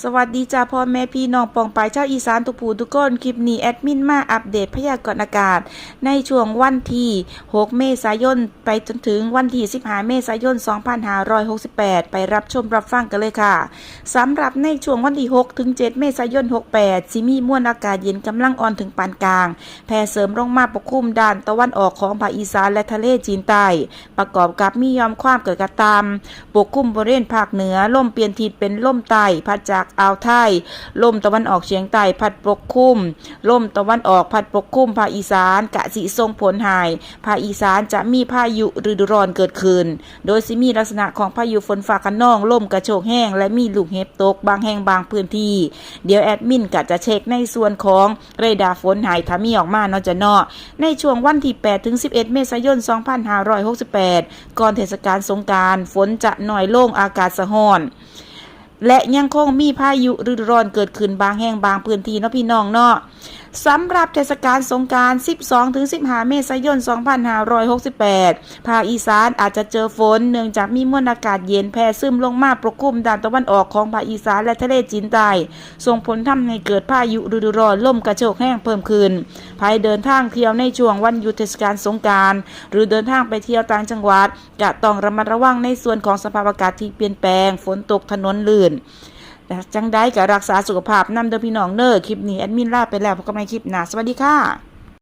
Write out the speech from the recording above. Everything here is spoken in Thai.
สวัสดีจ้าพ่อแม่พี่น้องปองปายชาวอีสานทุกผู้ทุกคนคลิปนี้แอดมินมาอัปเดตพยากรณ์อากาศ ในช่วงวันที่ 6 เมษายน ไปจนถึงวันที่ 15 เมษายน 2568 ไปรับชมรับฟังกันเลยค่ะสำหรับในช่วงวันที่ 6 ถึง 7 เมษายน 68สิมีมวลอากาศเย็นกำลังอ่อนถึงปานกลางแผ่เสริมลงมาปกคลุมด้านตะวันออกของภาคอีสานและทะเลจีนใต้ประกอบกับมียอมความเกิดกระตามปกคลุมบริเวณภาคเหนือลมเปลี่ยนทิศเป็นลมใต้พัดจากอ่าวไทย ลมตะวันออกเฉียงใต้พัดปกคลุม ลมตะวันออกพัดปกคลุมภาคอีสานกะสิทรงผลหายภาคอีสานจะมีพายุฤดูร้อนเกิดขึ้น โดยสิมีลักษณะของพายุฝนฟ้าคะนอง ลมกระโชกแห้ง และมีลูกเห็บตกบางแห่งบางพื้นที่ เดี๋ยวแอดมินก็จะเช็คในส่วนของเรดาร์ฝนหายถ้ามีออกมาเนาะจะเนาะในช่วงวันที่8ถึง11 เมษายน 2568 ก่อนเทศกาลสงการฝนจะน้อยลงอากาศสะห้อน และยังคงมีพายุฤดูร้อนเกิดขึ้นบางแห่งบางพื้นที่เนาะพี่น้องเนาะสำหรับเทศกาลสงการ 12-15 เมษายน 2568 ภาคอีสานอาจจะเจอฝน เนื่องจากมีมวลอากาศเย็นแผ่ซึมลงมาปกคลุมด้านตะวันออกของภาคอีสานและทะเลจีนใต้ ส่งผลทำให้เกิดพายุฤดูร้อนลมกระโชกแห้งเพิ่มขึ้นภายเดินทางเที่ยวในช่วงวันหยุดเทศกาลสงการ หรือเดินทางไปเที่ยวต่างจังหวัดกะต้องระมัดระวังในส่วนของสภาพอากาศที่เปลี่ยนแปลง ฝนตกถนนลื่นจังได้กับรักษาสุขภาพนำเด้อพี่น้องเนอ้อคลิปนี้แอดมินลาไปแล้วพบกันใหม่คลิปหน้าสวัสดีค่ะ